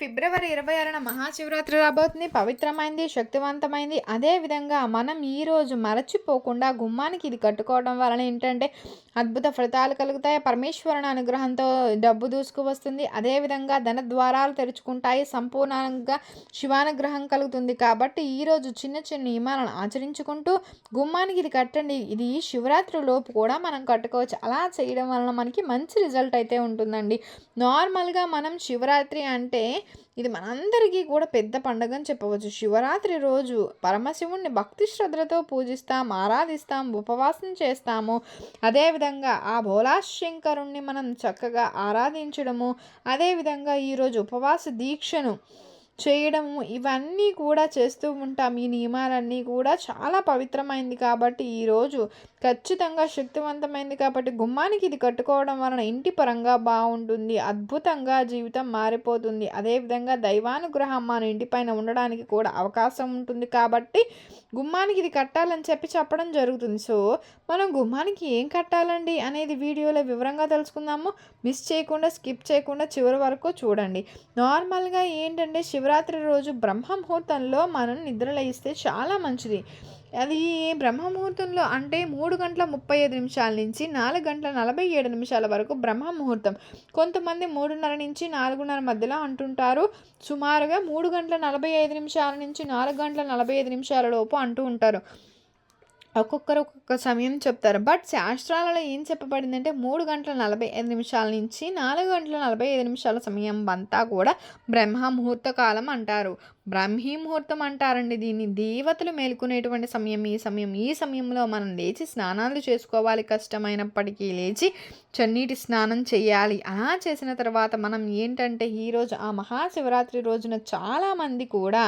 ఫిబ్రవరి ఇరవై ఆరున మహాశివరాత్రి రాబోతుంది. పవిత్రమైంది శక్తివంతమైంది. అదేవిధంగా మనం ఈరోజు మరచిపోకుండా గుమ్మానికి ఇది కట్టుకోవడం వలన ఏంటంటే అద్భుత ఫలితాలు కలుగుతాయి. పరమేశ్వరుని అనుగ్రహంతో డబ్బు దూసుకు వస్తుంది అదేవిధంగా ధన ద్వారాలు తెరుచుకుంటాయి. సంపూర్ణంగా శివానుగ్రహం కలుగుతుంది. కాబట్టి ఈరోజు చిన్న చిన్న నియమాలను ఆచరించుకుంటూ గుమ్మానికి ఇది కట్టండి. ఇది శివరాత్రి లోపు కూడా మనం కట్టుకోవచ్చు. అలా చేయడం వలన మనకి మంచి రిజల్ట్ అయితే ఉంటుందండి. నార్మల్గా మనం శివరాత్రి అంటే ఇది మనందరికీ కూడా పెద్ద పండుగ అని చెప్పవచ్చు. శివరాత్రి రోజు పరమశివుణ్ణి భక్తి శ్రద్ధలతో పూజిస్తాం ఆరాధిస్తాం ఉపవాసం చేస్తాము. అదేవిధంగా ఆ భోలాశంకరుణ్ణి మనం చక్కగా ఆరాధించడము అదేవిధంగా ఈరోజు ఉపవాస దీక్షను చేయడము ఇవన్నీ కూడా చేస్తూ ఉంటాం. ఈ నియమాలన్నీ కూడా చాలా పవిత్రమైంది కాబట్టి ఈరోజు ఖచ్చితంగా శక్తివంతమైంది కాబట్టి గుమ్మానికి ఇది కట్టుకోవడం వలన ఇంటి పరంగా బాగుంటుంది. అద్భుతంగా జీవితం మారిపోతుంది. అదేవిధంగా దైవానుగ్రహం మన ఇంటిపైన ఉండడానికి కూడా అవకాశం ఉంటుంది కాబట్టి గుమ్మానికి ఇది కట్టాలని చెప్పి చెప్పడం జరుగుతుంది. సో మనం గుమ్మానికి ఏం కట్టాలండి అనేది వీడియోలో వివరంగా తెలుసుకుందాము. మిస్ చేయకుండా స్కిప్ చేయకుండా చివరి వరకు చూడండి. నార్మల్గా ఏంటంటే శివరాత్రి రోజు బ్రహ్మ ముహూర్తంలో మనం నిద్రలేస్తే చాలా మంచిది. అది బ్రహ్మముహూర్తంలో అంటే మూడు గంటల ముప్పై ఐదు నిమిషాల నుంచి నాలుగు గంటల నలభై ఏడు నిమిషాల వరకు బ్రహ్మ ముహూర్తం కొంతమంది మూడున్నర నుంచి నాలుగున్నర మధ్యలో అంటుంటారు. సుమారుగా మూడు గంటల నలభై ఐదు నిమిషాల నుంచి నాలుగు గంటల నలభై ఐదు నిమిషాల లోపు అంటూ ఉంటారు. ఒక్కొక్కరు ఒక్కొక్క సమయం చెప్తారు. బట్ శాస్త్రాలలో ఏం చెప్పబడిందంటే మూడు గంటల నలభై ఐదు నిమిషాల నుంచి నాలుగు గంటల నలభై ఐదు నిమిషాల సమయం అంతా కూడా బ్రహ్మ ముహూర్త కాలం అంటారు. బ్రహ్మీ ముహూర్తం అంటారండి దీన్ని దేవతలు మేలుకునేటువంటి సమయం ఈ సమయం ఈ సమయంలో మనం లేచి స్నానాలు చేసుకోవాలి. కష్టమైనప్పటికీ లేచి చన్నీటి స్నానం చేయాలి. అలా చేసిన తర్వాత మనం ఏంటంటే ఈరోజు ఆ మహాశివరాత్రి రోజున చాలామంది కూడా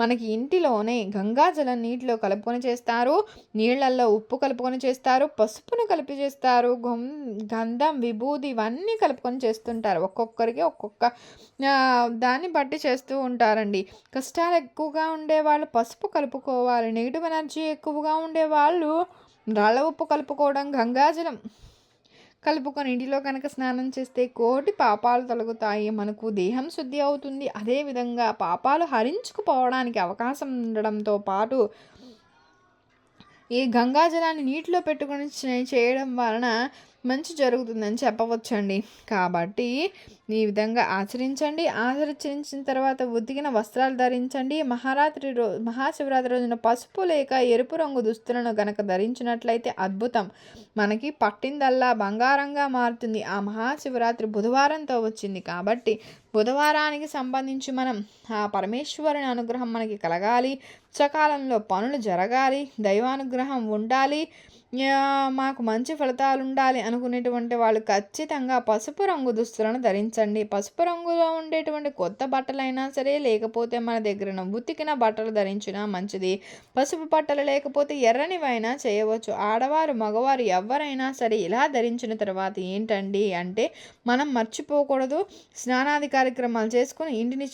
మనకి ఇంటిలోనే గంగాజలం నీటిలో కలుపుకొని చేస్తారు. నీళ్ళల్లో ఉప్పు కలుపుకొని చేస్తారు. పసుపును కలిపి చేస్తారు. గం గంధం విభూది ఇవన్నీ కలుపుకొని చేస్తుంటారు. ఒక్కొక్కరికి ఒక్కొక్క దాన్ని బట్టి చేస్తూ ఉంటారండి. కష్టాలు ఎక్కువగా ఉండేవాళ్ళు పసుపు కలుపుకోవాలి నెగిటివ్ ఎనర్జీ ఎక్కువగా ఉండేవాళ్ళు రాళ్ళ ఉప్పు కలుపుకోవడం గంగాజలం. కలుపుకొని ఇంటిలో కనుక స్నానం చేస్తే కోటి పాపాలు తొలగుతాయి మనకు దేహం శుద్ధి అవుతుంది. అదేవిధంగా పాపాలు హరించుకుపోవడానికి అవకాశం ఉండడంతో పాటు ఈ గంగాజలాన్ని నీటిలో పెట్టుకొని చేయడం వలన మంచి జరుగుతుందని చెప్పవచ్చండి. కాబట్టి ఈ విధంగా ఆచరించండి. ఆచరించిన తర్వాత ఉతికిన వస్త్రాలు ధరించండి. మహారాత్రి రో మహాశివరాత్రి రోజున పసుపు లేక ఎరుపు రంగు దుస్తులను గనక ధరించినట్లయితే అద్భుతం. మనకి పట్టిందల్లా బంగారంగా మారుతుంది. ఆ మహాశివరాత్రి బుధవారంతో వచ్చింది కాబట్టి బుధవారానికి సంబంధించి మనం ఆ పరమేశ్వరుని అనుగ్రహం మనకి కలగాలి. సకాలంలో పనులు జరగాలి. దైవానుగ్రహం ఉండాలి. మాకు మంచి ఫలితాలు ఉండాలి అనుకునేటువంటి వాళ్ళు ఖచ్చితంగా పసుపు రంగు దుస్తులను ధరించండి. పసుపు రంగులో ఉండేటువంటి కొత్త బట్టలైనా సరే లేకపోతే మన దగ్గర ఉతికిన బట్టలు ధరించినా మంచిది. పసుపు బట్టలు లేకపోతే ఎర్రనివైనా చేయవచ్చు. ఆడవారు మగవారు ఎవరైనా సరే ఇలా ధరించిన తర్వాత ఏంటండి అంటే మనం మర్చిపోకూడదు. స్నానాది కార్యక్రమాలు చేసుకుని ఇంటిని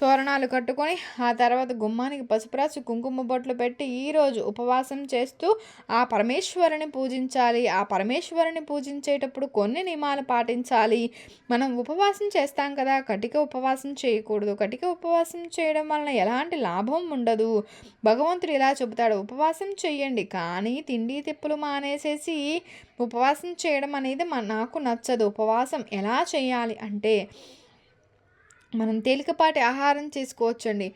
తోరణాలు కట్టుకొని ఆ తర్వాత గుమ్మానికి పసుపు రాసి కుంకుమ బొట్లు పెట్టి ఈరోజు ఉపవాసం చేస్తూ ఆ పరమేశ్వర పరమేశ్వరుని పూజించాలి. ఆ పరమేశ్వరుని పూజించేటప్పుడు కొన్ని నియమాలు పాటించాలి. మనం ఉపవాసం చేస్తాం కదా. కటిక ఉపవాసం చేయకూడదు. కటిక ఉపవాసం చేయడం వలన ఎలాంటి లాభం ఉండదు. భగవంతుడు ఇలా చెబుతాడు. ఉపవాసం చెయ్యండి. కానీ తిండి తిప్పులు మానేసేసి ఉపవాసం చేయడం అనేది నాకు నచ్చదు. ఉపవాసం ఎలా చేయాలి? అంటే మనం తేలికపాటి ఆహారం చేసుకోవచ్చండి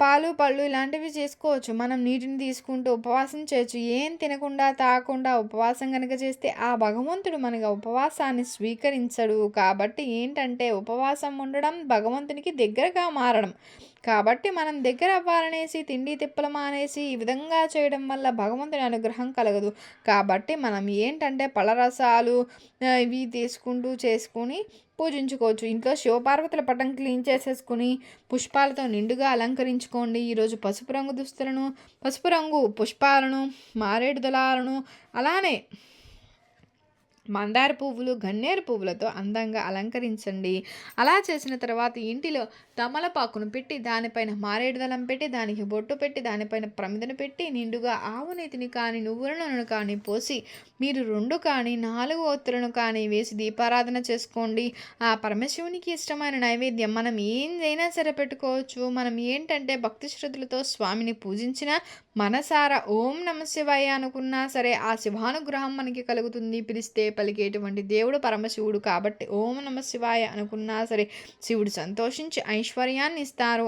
పాలు పళ్ళు ఇలాంటివి చేసుకోవచ్చు. మనం నీటిని తీసుకుంటూ ఉపవాసం చేయొచ్చు. ఏం తినకుండా తాగకుండా ఉపవాసం కనుక చేస్తే ఆ భగవంతుడు మనకి ఉపవాసాన్ని స్వీకరించడు. కాబట్టి ఏంటంటే ఉపవాసం ఉండడం భగవంతునికి దగ్గరగా మారడం. కాబట్టి మనం దగ్గర అవ్వాలనేసి తిండి తిప్పలు మానేసి ఈ విధంగా చేయడం వల్ల భగవంతుని అనుగ్రహం కలగదు. కాబట్టి మనం ఏంటంటే పళ్ళరసాలు ఇవి తీసుకుంటూ చేసుకుని పూజించుకోవచ్చు. ఇంట్లో శివపార్వతుల పటం క్లీన్ చేసేసుకుని పుష్పాలతో నిండుగా అలంకరించుకోండి. ఈరోజు పసుపు రంగు దుస్తులను పసుపు రంగు పుష్పాలను మారేడు దళాలను అలానే మందార పువ్వులు గన్నేరు పువ్వులతో అందంగా అలంకరించండి. అలా చేసిన తర్వాత ఇంటిలో తమలపాకును పెట్టి దానిపైన మారేడు దళం పెట్టి దానికి బొట్టు పెట్టి దానిపైన ప్రమిదను పెట్టి నిండుగా ఆవు నీతిని కానీ నువ్వుల నూనెను కానీ పోసి మీరు రెండు కానీ నాలుగు ఒత్తులను కానీ వేసి దీపారాధన చేసుకోండి. ఆ పరమశివునికి ఇష్టమైన నైవేద్యం మనం ఏందైనా సరే పెట్టుకోవచ్చు. మనం ఏంటంటే భక్తి శ్రద్ధలతో స్వామిని పూజించిన మనసారా ఓం నమ శివాయ అనుకున్నా సరే ఆ శివానుగ్రహం మనకి కలుగుతుంది. పిలిస్తే పలికేటువంటి దేవుడు పరమశివుడు కాబట్టి ఓం నమ శివాయ అనుకున్నా సరే శివుడు సంతోషించి ఐశ్వర్యాన్ని ఇస్తారు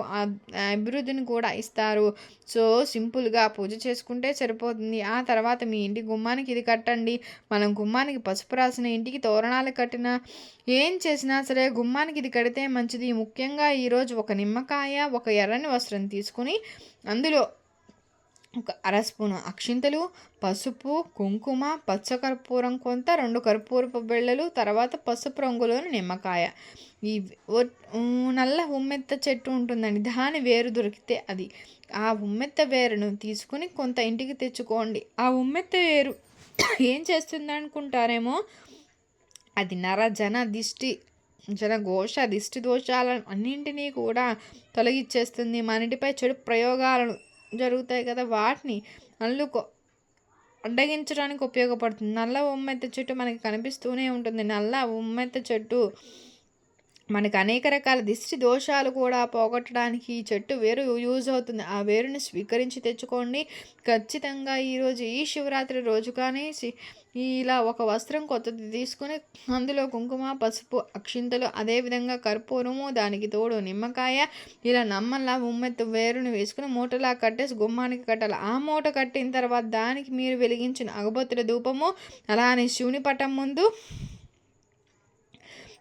అభివృద్ధిని కూడా ఇస్తారు. సో సింపుల్గా పూజ చేసుకుంటే సరిపోతుంది. ఆ తర్వాత మీ ఇంటి గుమ్మానికి ఇది కట్టండి. మనం గుమ్మానికి పసుపు రాసిన ఇంటికి తోరణాలు కట్టిన ఏం చేసినా సరే గుమ్మానికి ఇది కడితే మంచిది. ముఖ్యంగా ఈరోజు ఒక నిమ్మకాయ ఒక ఎర్రని వస్త్రం తీసుకుని అందులో ఒక అర స్పూను అక్షింతలు పసుపు కుంకుమ పచ్చకర్పూరం కొంత రెండు కర్పూరపు బిళ్ళలు తర్వాత పసుపు రంగులోని నిమ్మకాయ. ఈ నల్ల ఉమ్మెత్త చెట్టు ఉంటుందండి. దాని వేరు దొరికితే అది. ఆ ఉమ్మెత్త వేరును తీసుకుని కొంత ఇంటికి తెచ్చుకోండి. ఆ ఉమ్మెత్త వేరు ఏం చేస్తుంది అనుకుంటారేమో అది నర జన దిష్టి జనఘోష దిష్టి దోషాలను అన్నింటినీ కూడా తొలగిచ్చేస్తుంది. మన ఇంటిపై చెడు ప్రయోగాలను జరుగుతాయి కదా వాటిని అల్లుకో అడ్డగించడానికి ఉపయోగపడుతుంది. నల్ల ఉమ్మెత్త చెట్టు మనకి కనిపిస్తూనే ఉంటుంది. నల్ల ఉమ్మెత్త చెట్టు మనకు అనేక రకాల దిష్టి దోషాలు కూడా పోగొట్టడానికి ఈ చెట్టు వేరు యూజ్ అవుతుంది. ఆ వేరుని స్వీకరించి తెచ్చుకోండి. ఖచ్చితంగా ఈరోజు ఈ శివరాత్రి రోజు కానీ ఇలా ఒక వస్త్రం కొత్తది తీసుకుని అందులో కుంకుమ పసుపు అక్షింతలు అదేవిధంగా కర్పూరము దానికి తోడు నిమ్మకాయ ఇలా నమ్మల్లా ఉమ్మెత్తు వేరుని వేసుకుని మూటలా కట్టేసి గుమ్మానికి కట్టాలి. ఆ మూట కట్టిన తర్వాత దానికి మీరు వెలిగించిన అగబొత్తుల ధూపము అలానే శివుని పటం ముందు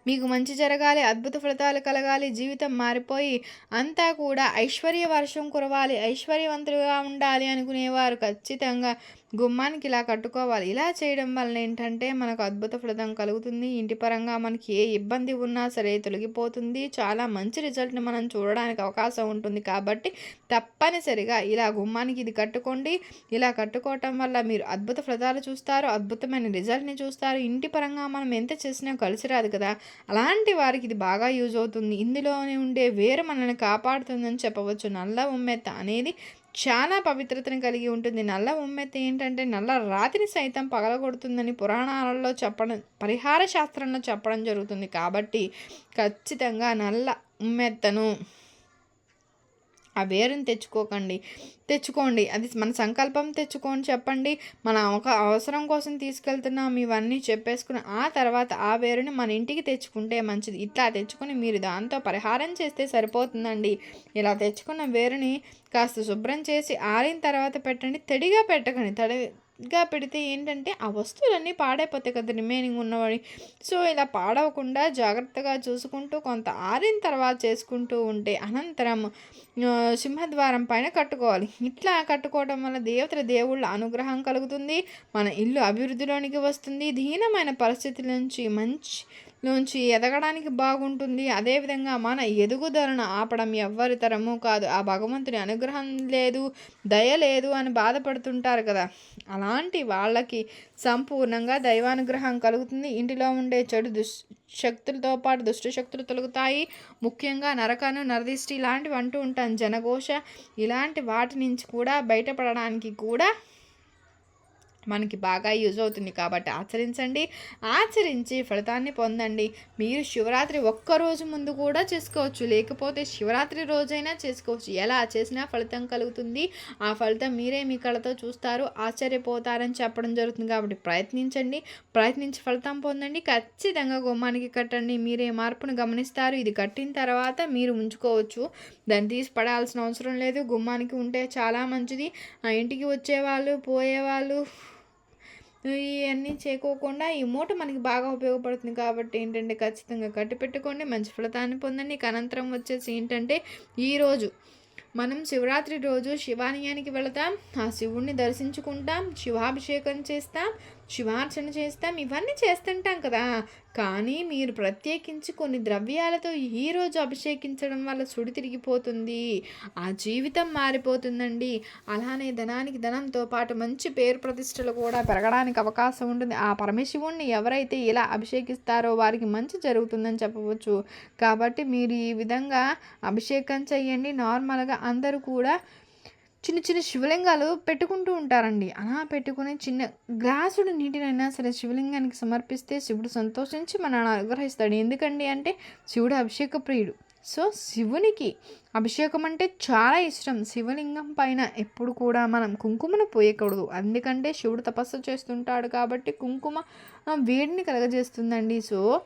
మీకు మంచి జరగాలి అద్భుత ఫలితాలు కలగాలి జీవితం మారిపోయి అంతా కూడా ఐశ్వర్య వర్షం కురవాలి ఐశ్వర్యవంతులుగా ఉండాలి అనుకునేవారు ఖచ్చితంగా గుమ్మానికి ఇలా కట్టుకోవాలి. ఇలా చేయడం వల్ల ఏంటంటే మనకు అద్భుత ఫలితం కలుగుతుంది. ఇంటి పరంగా మనకి ఏ ఇబ్బంది ఉన్నా సరే తొలగిపోతుంది. చాలా మంచి రిజల్ట్ని మనం చూడడానికి అవకాశం ఉంటుంది. కాబట్టి తప్పనిసరిగా ఇలా గుమ్మానికి ఇది కట్టుకోండి. ఇలా కట్టుకోవటం వల్ల మీరు అద్భుత ఫలితాలు చూస్తారు అద్భుతమైన రిజల్ట్ని చూస్తారు. ఇంటి పరంగా మనం ఎంత చేసినా కలిసి రాదు కదా. అలాంటి వారికి ఇది బాగా యూజ్ అవుతుంది. ఇందులోనే ఉండే వేరు మనల్ని కాపాడుతుందని చెప్పవచ్చు. నల్ల ఉమ్మెత్త అనేది చాలా పవిత్రతను కలిగి ఉంటుంది. నల్ల ఉమ్మెత్త ఏంటంటే నల్ల రాతిని సైతం పగలగొడుతుందని పురాణాలలో చెప్పడం పరిహార శాస్త్రంలో చెప్పడం జరుగుతుంది. కాబట్టి ఖచ్చితంగా నల్ల ఉమ్మెత్తను ఆ వేరుని తెచ్చుకోకండి. తెచ్చుకోండి. అది మన సంకల్పం తెచ్చుకోని చెప్పండి. మన ఒక అవసరం కోసం తీసుకెళ్తున్నాం ఇవన్నీ చెప్పేసుకుని ఆ తర్వాత ఆ వేరుని మన ఇంటికి తెచ్చుకుంటే మంచిది. ఇట్లా తెచ్చుకొని మీరు దాంతో పరిహారం చేస్తే సరిపోతుందండి. ఇలా తెచ్చుకున్న వేరుని కాస్త శుభ్రం చేసి ఆరిన తర్వాత పెట్టండి. తడిగా పెట్టకండి. తడి గా పెడితే ఏంటంటే ఆ వస్తువులన్నీ పాడైపోతాయి కదా రిమైనింగ్ ఉన్నవాడి. సో ఇలా పాడవకుండా జాగ్రత్తగా చూసుకుంటూ కొంత ఆరిన తర్వాత చేసుకుంటూ ఉంటే అనంతరం సింహద్వారం పైన కట్టుకోవాలి. ఇట్లా కట్టుకోవడం వల్ల దేవతల దేవుళ్ళ అనుగ్రహం కలుగుతుంది మన ఇల్లు అభివృద్ధిలోనికి వస్తుంది. దీనమైన పరిస్థితుల నుంచి మంచి నుంచి ఎదగడానికి బాగుంటుంది. అదేవిధంగా మన ఎదుగుదలను ఆపడం ఎవ్వరి తరము కాదు. ఆ భగవంతుని అనుగ్రహం లేదు దయ లేదు అని బాధపడుతుంటారు కదా. అలాంటి వాళ్ళకి సంపూర్ణంగా దైవానుగ్రహం కలుగుతుంది. ఇంటిలో ఉండే చెడు దుష్ శక్తులతో పాటు దుష్ట శక్తులు తొలగుతాయి. ముఖ్యంగా నరకను నరదిష్టి ఇలాంటివి అంటూ ఉంటాను జనఘోష ఇలాంటి వాటి నుంచి కూడా బయటపడడానికి కూడా మనకి బాగా యూజ్ అవుతుంది కాబట్టి ఆచరించండి. ఆచరించి ఫలితాన్ని పొందండి. మీరు శివరాత్రి ఒక్కరోజు ముందు కూడా చేసుకోవచ్చు. లేకపోతే శివరాత్రి రోజైనా చేసుకోవచ్చు. ఎలా చేసినా ఫలితం కలుగుతుంది. ఆ ఫలితం మీరే మీ కళతో చూస్తారు ఆశ్చర్యపోతారని చెప్పడం జరుగుతుంది కాబట్టి ప్రయత్నించండి. ప్రయత్నించి ఫలితం పొందండి. ఖచ్చితంగా గుమ్మానికి కట్టండి. మీరే మార్పును గమనిస్తారు. ఇది కట్టిన తర్వాత మీరు ఉంచుకోవచ్చు. దాన్ని తీసి పడాల్సిన అవసరం లేదు. గుమ్మానికి ఉంటే చాలా మంచిది. ఆ ఇంటికి వచ్చేవాళ్ళు పోయేవాళ్ళు ఇవన్నీ చేకోకుండా ఈ మూట మనకి బాగా ఉపయోగపడుతుంది కాబట్టి ఏంటంటే ఖచ్చితంగా కట్టి పెట్టుకోండి మంచి ఫలితాన్ని పొందండి. అనంతరం వచ్చేసి ఏంటంటే ఈరోజు మనం శివరాత్రి రోజు శివాలయానికి వెళతాం. ఆ శివుణ్ణి దర్శించుకుంటాం శివాభిషేకం చేస్తాం. శివార్చన చేస్తాం ఇవన్నీ చేస్తుంటాం కదా. కానీ మీరు ప్రత్యేకించి కొన్ని ద్రవ్యాలతో ఈరోజు అభిషేకించడం వల్ల సుడి తిరిగిపోతుంది. ఆ జీవితం మారిపోతుందండి. అలానే ధనానికి ధనంతో పాటు మంచి పేరు ప్రతిష్టలు కూడా పెరగడానికి అవకాశం ఉంటుంది. ఆ పరమశివుణ్ణి ఎవరైతే ఇలా అభిషేకిస్తారో వారికి మంచి జరుగుతుందని చెప్పవచ్చు. కాబట్టి మీరు ఈ విధంగా అభిషేకం చేయండి. నార్మల్గా అందరూ కూడా చిన్న చిన్న శివలింగాలు పెట్టుకుంటూ ఉంటారండి. అలా పెట్టుకుని చిన్న గ్లాసుడు నీటినైనా సరే శివలింగానికి సమర్పిస్తే శివుడు సంతోషించి మనల్ని అనుగ్రహిస్తాడు. ఎందుకండి అంటే శివుడు అభిషేక ప్రియుడు. సో శివునికి అభిషేకం అంటే చాలా ఇష్టం. శివలింగం పైన ఎప్పుడు కూడా మనం కుంకుమను పోయకూడదు. ఎందుకంటే శివుడు తపస్సు చేస్తుంటాడు కాబట్టి కుంకుమ వేడిని కలగజేస్తుందండి. సో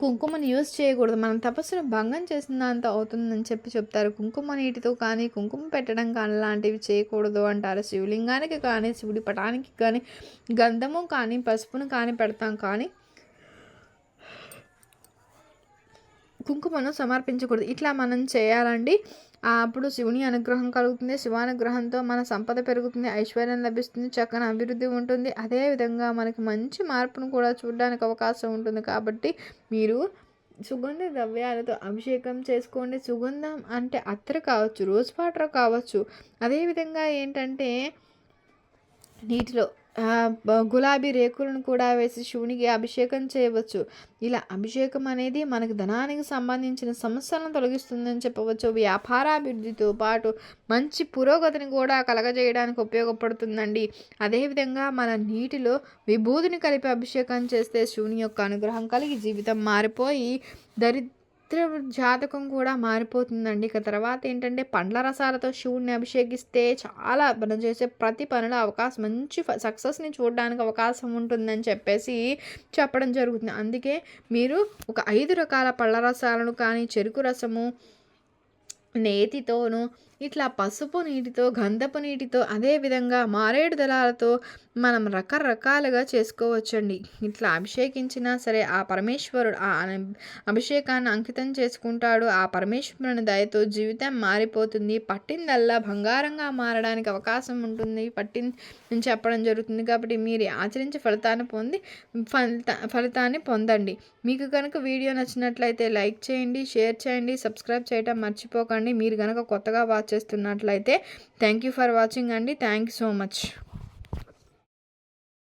కుంకుమని యూజ్ చేయకూడదు. మనం తపస్సును భంగం చేసినంత అవుతుందని చెప్పి చెప్తారు. కుంకుమ నీటితో కానీ కుంకుమ పెట్టడం కానీ లాంటివి చేయకూడదు అంటారు. శివలింగానికి కానీ శివుడి పటానికి కానీ గంధము కానీ పసుపును కానీ పెడతాం కానీ కుంకుమను సమర్పించకూడదు. ఇట్లా మనం చేయాలండి. అప్పుడు శివుని అనుగ్రహం కలుగుతుంది. శివానుగ్రహంతో మన సంపద పెరుగుతుంది. ఐశ్వర్యం లభిస్తుంది. చక్కని అభివృద్ధి ఉంటుంది. అదేవిధంగా మనకి మంచి మార్పును కూడా చూడడానికి అవకాశం ఉంటుంది. కాబట్టి మీరు సుగంధ ద్రవ్యాలతో అభిషేకం చేసుకోండి. సుగంధం అంటే అత్తరు కావచ్చు రోజ్ వాటర్ కావచ్చు అదేవిధంగా ఏంటంటే నీటిలో గులాబీ రేకులను కూడా వేసి శివునికి అభిషేకం చేయవచ్చు. ఇలా అభిషేకం అనేది మనకు ధనానికి సంబంధించిన సమస్యలను తొలగిస్తుందని చెప్పవచ్చు. వ్యాపారాభివృద్ధితో పాటు మంచి పురోగతిని కూడా కలగజేయడానికి ఉపయోగపడుతుందండి. అదేవిధంగా మన నీటిలో విభూతిని కలిపి అభిషేకం చేస్తే శివుని యొక్క అనుగ్రహం కలిగి జీవితం మారిపోయి దరి దరిద్ర జాతకం కూడా మారిపోతుందండి. ఇక తర్వాత ఏంటంటే పండ్ల రసాలతో శివుడిని అభిషేకిస్తే చాలా మనం చేసే ప్రతి పనిలో అవకాశం మంచి సక్సెస్ని చూడడానికి అవకాశం ఉంటుందని చెప్పేసి చెప్పడం జరుగుతుంది. అందుకే మీరు ఒక ఐదు రకాల పళ్ళ రసాలను కానీ చెరుకు రసము నేతితోనూ ఇట్లా పసుపు నీటితో గంధపు నీటితో అదేవిధంగా మారేడు దళాలతో మనం రకరకాలుగా చేసుకోవచ్చండి. ఇట్లా అభిషేకించినా సరే ఆ పరమేశ్వరుడు ఆ అభిషేకాన్ని అంకితం చేసుకుంటాడు. ఆ పరమేశ్వరుని దయతో జీవితం మారిపోతుంది. పట్టిందల్లా బంగారంగా మారడానికి అవకాశం ఉంటుంది. పట్టింది అని చెప్పడం జరుగుతుంది కాబట్టి మీరు ఆచరించి ఫలితాన్ని పొంది ఫలిత ఫలితాన్ని పొందండి. మీకు కనుక వీడియో నచ్చినట్లయితే లైక్ చేయండి షేర్ చేయండి సబ్స్క్రైబ్ చేయటం మర్చిపోకండి. మీరు కనుక కొత్తగా వాచ్ చేస్తున్నట్లయితే. థ్యాంక్ యూ ఫర్ వాచింగ్ అండి. Thank you so much